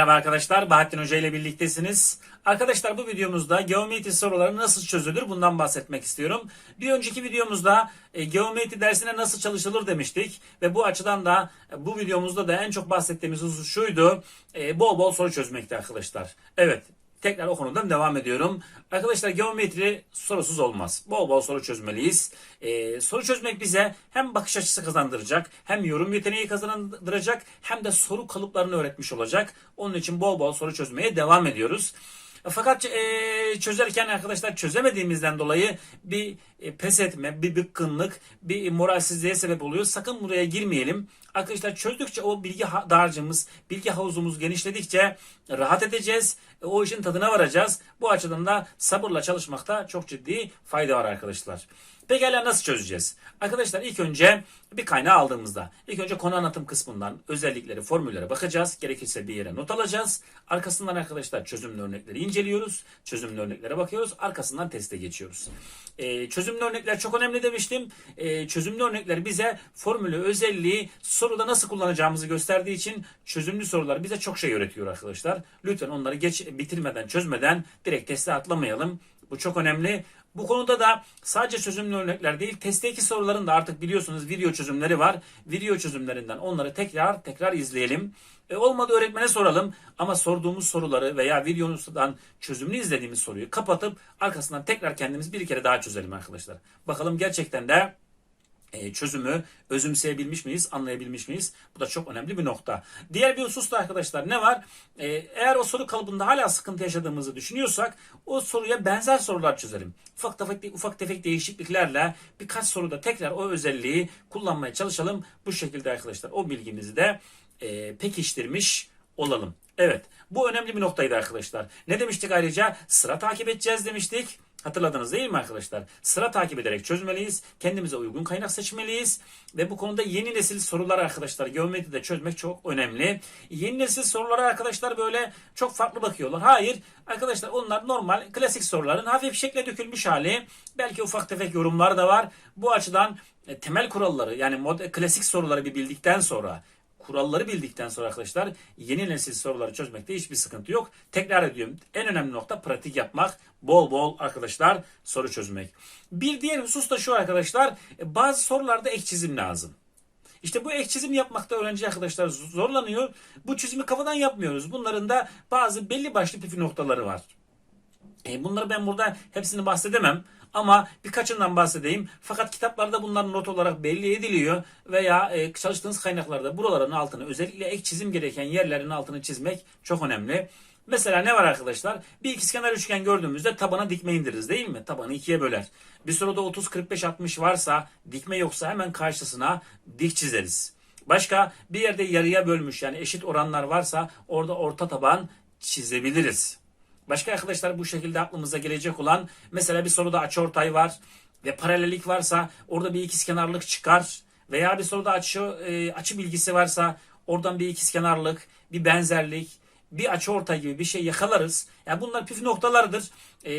Merhaba arkadaşlar, Bahattin Hoca ile birliktesiniz. Arkadaşlar bu videomuzda geometri soruları nasıl çözülür bundan bahsetmek istiyorum. Bir önceki videomuzda e, geometri dersine nasıl çalışılır demiştik. Ve bu açıdan da e, bu videomuzda da en çok bahsettiğimiz husus şuydu. E, bol bol soru çözmekti arkadaşlar. Evet, Tekrar o konudan devam ediyorum. Arkadaşlar geometri sorusuz olmaz. Bol bol soru çözmeliyiz. Ee, soru çözmek bize hem bakış açısı kazandıracak, hem yorum yeteneği kazandıracak, hem de soru kalıplarını öğretmiş olacak. Onun için bol bol soru çözmeye devam ediyoruz. Fakat e, çözerken arkadaşlar çözemediğimizden dolayı bir e, pes etme, bir bıkkınlık, bir moralsizliğe sebep oluyor. Sakın buraya girmeyelim. Arkadaşlar çözdükçe o bilgi dağarcığımız, bilgi havuzumuz genişledikçe rahat edeceğiz. E, O işin tadına varacağız. Bu açıdan da sabırla çalışmakta çok ciddi fayda var arkadaşlar. Pekala nasıl çözeceğiz? Arkadaşlar ilk önce bir kaynağı aldığımızda ilk önce konu anlatım kısmından özellikleri, formüllere bakacağız. Gerekirse bir yere not alacağız. Arkasından arkadaşlar çözümlü örnekleri inceliyoruz. Çözümlü örneklere bakıyoruz. Arkasından teste geçiyoruz. Ee, çözümlü örnekler çok önemli demiştim. Ee, çözümlü örnekler bize formülü, özelliği soruda nasıl kullanacağımızı gösterdiği için çözümlü sorular bize çok şey öğretiyor arkadaşlar. Lütfen onları geç bitirmeden, çözmeden direkt teste atlamayalım. Bu çok önemli. Bu konuda da sadece çözümlü örnekler değil, testteki soruların da artık biliyorsunuz video çözümleri var. Video çözümlerinden onları tekrar tekrar izleyelim. E, olmadı öğretmene soralım ama sorduğumuz soruları veya videomuzdan çözümlü izlediğimiz soruyu kapatıp arkasından tekrar kendimiz bir kere daha çözelim arkadaşlar. Bakalım gerçekten de çözümü özümseyebilmiş miyiz, anlayabilmiş miyiz? Bu da çok önemli bir nokta. Diğer bir husus da arkadaşlar ne var? E, eğer o soru kalıbında hala sıkıntı yaşadığımızı düşünüyorsak o soruya benzer sorular çözelim. Ufak tefek, ufak tefek değişikliklerle birkaç soruda tekrar o özelliği kullanmaya çalışalım. Bu şekilde arkadaşlar o bilgimizi de e, pekiştirmiş olalım. Evet bu önemli bir noktaydı arkadaşlar. Ne demiştik ayrıca? Sıra takip edeceğiz demiştik. Hatırladınız değil mi arkadaşlar? Sıra takip ederek çözmeliyiz. Kendimize uygun kaynak seçmeliyiz. Ve bu konuda yeni nesil sorular arkadaşlar geometride çözmek çok önemli. Yeni nesil sorulara arkadaşlar böyle çok farklı bakıyorlar. Hayır arkadaşlar onlar normal klasik soruların hafif şekle dökülmüş hali. Belki ufak tefek yorumlar da var. Bu açıdan e, temel kuralları yani mod, klasik soruları bir bildikten sonra kuralları bildikten sonra arkadaşlar yeni nesil soruları çözmekte hiçbir sıkıntı yok. Tekrar ediyorum en önemli nokta pratik yapmak. Bol bol arkadaşlar soru çözmek. Bir diğer husus da şu arkadaşlar e, bazı sorularda ek çizim lazım. İşte bu ek çizim yapmakta öğrenci arkadaşlar zorlanıyor. Bu çizimi kafadan yapmıyoruz. Bunların da bazı belli başlı püf noktaları var. E, bunları ben burada hepsini bahsedemem. Ama birkaçından bahsedeyim. Fakat kitaplarda bunlar not olarak belli ediliyor veya e, çalıştığınız kaynaklarda buraların altını özellikle ek çizim gereken yerlerin altını çizmek çok önemli. Mesela ne var arkadaşlar? Bir ikizkenar üçgen gördüğümüzde tabana dikme indiririz değil mi? Tabanı ikiye böler. Bir soruda 30, 45, 60 varsa dikme yoksa hemen karşısına dik çizeriz. Başka bir yerde yarıya bölmüş yani eşit oranlar varsa orada orta taban çizebiliriz. Başka arkadaşlar bu şekilde aklımıza gelecek olan mesela bir soruda açıortay var ve paralellik varsa orada bir ikizkenarlık çıkar veya bir soruda açı e, açı bilgisi varsa oradan bir ikizkenarlık, bir benzerlik, bir açıortay gibi bir şey yakalarız. Yani bunlar püf noktalardır. E,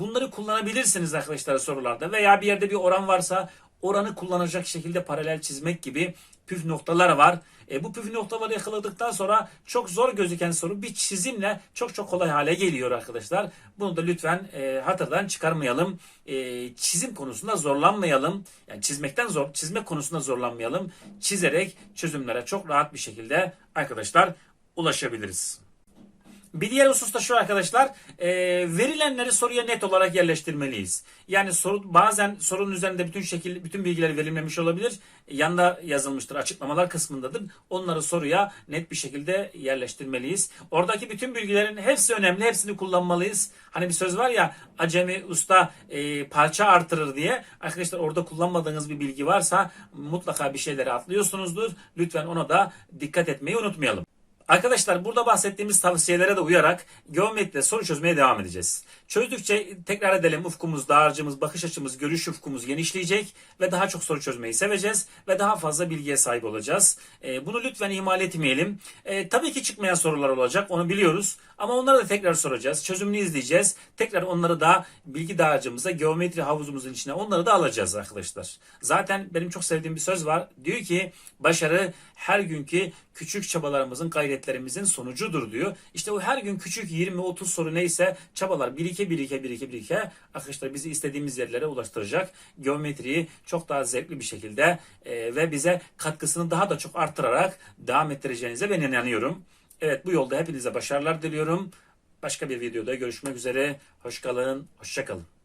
bunları kullanabilirsiniz arkadaşlar sorularda veya bir yerde bir oran varsa oranı kullanacak şekilde paralel çizmek gibi püf noktalar var. E, bu püf noktaları yakaladıktan sonra çok zor gözüken soru bir çizimle çok çok kolay hale geliyor arkadaşlar. Bunu da lütfen e, hatırdan çıkarmayalım. E, çizim konusunda zorlanmayalım. Yani çizmekten zor, çizmek konusunda zorlanmayalım. Çizerek çözümlere çok rahat bir şekilde arkadaşlar ulaşabiliriz. Bir diğer husus da şu arkadaşlar, e, verilenleri soruya net olarak yerleştirmeliyiz. Yani soru bazen sorunun üzerinde bütün şekil, bütün bilgileri verilmemiş olabilir. Yanda yazılmıştır, açıklamalar kısmındadır. Onları soruya net bir şekilde yerleştirmeliyiz. Oradaki bütün bilgilerin hepsi önemli, hepsini kullanmalıyız. Hani bir söz var ya, acemi usta e, parça artırır diye. Arkadaşlar orada kullanmadığınız bir bilgi varsa mutlaka bir şeyleri atlıyorsunuzdur. Lütfen ona da dikkat etmeyi unutmayalım. Arkadaşlar burada bahsettiğimiz tavsiyelere de uyarak geometride soru çözmeye devam edeceğiz. Çözdükçe tekrar edelim ufkumuz, dağarcığımız, bakış açımız, görüş ufkumuz genişleyecek ve daha çok soru çözmeyi seveceğiz ve daha fazla bilgiye sahip olacağız. Ee, bunu lütfen ihmal etmeyelim. Ee, tabii ki çıkmayan sorular olacak onu biliyoruz ama onları da tekrar soracağız. Çözümünü izleyeceğiz. Tekrar onları da bilgi dağarcığımıza, geometri havuzumuzun içine onları da alacağız arkadaşlar. Zaten benim çok sevdiğim bir söz var. Diyor ki başarı her günkü küçük çabalarımızın, gayretlerimizin sonucudur diyor. İşte o her gün küçük 20-30 soru neyse çabalar birike birike birike birike arkadaşlar bizi istediğimiz yerlere ulaştıracak. Geometriyi çok daha zevkli bir şekilde e, ve bize katkısını daha da çok arttırarak devam ettireceğinize ben inanıyorum. Evet bu yolda hepinize başarılar diliyorum. Başka bir videoda görüşmek üzere. Hoş kalın, hoşça kalın.